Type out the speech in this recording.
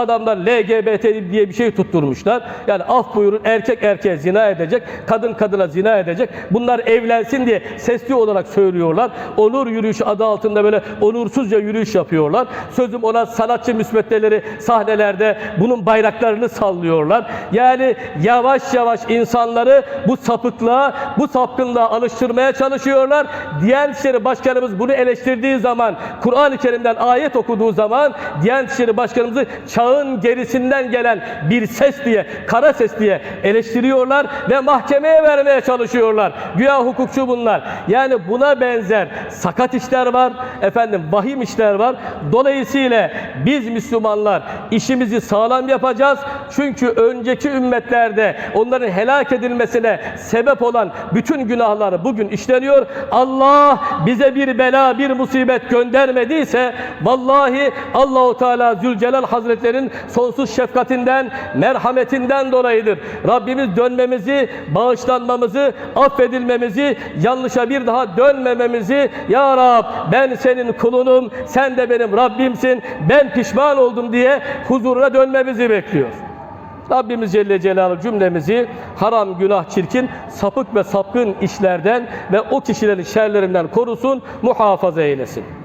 Adamlar LGBT diye bir şey tutturmuşlar. Yani af buyurun erkek erkeğe zina edecek, kadın kadına zina edecek. Bunlar evlensin diye sesli olarak söylüyorlar. Onur yürüyüşü adı altında böyle onursuzca yürüyüş yapıyorlar. Sözüm ona sanatçı müsveddeleri sahnelerde bunun bayraklarını sallıyorlar. Yani yavaş yavaş insanları bu sapıklığa, bu sapkınlığa alıştırmaya çalışıyorlar. Diyanet İşleri Başkanımız bunu eleştirdiği zaman, Kur'an-ı Kerim'den ayet okuduğu zaman Diyanet İşleri Başkanımızı çağın gerisinden gelen bir ses diye, kara ses diye eleştiriyorlar ve mahkemeye vermeye çalışıyorlar. Güya hukukçu bunlar. Yani buna benzer sakat işler var, efendim vahim işler var. Dolayısıyla biz Müslümanlar işimizi sağlam yapacağız. Çünkü önceki ümmetlerde onların helak edilmesine sebep olan bütün günahları bugün işleniyor. Allah bize bir bela, bir musibet göndermediyse vallahi Allahu Teala Zülcelal Hazretlerinin sonsuz şefkatinden, merhametinden dolayıdır. Rabbimiz dönmemizi, bağışlanmamızı, affedilmemizi, yanlışa bir daha dönmememizi Ya Rab ben senin kulunum, sen de benim Rabbimsin, ben pişman oldum diye huzuruna dönmemizi bekliyor. Rabbimiz Celle Celaluhu cümlemizi haram, günah, çirkin, sapık ve sapkın işlerden ve o kişilerin şerlerinden korusun, muhafaza eylesin.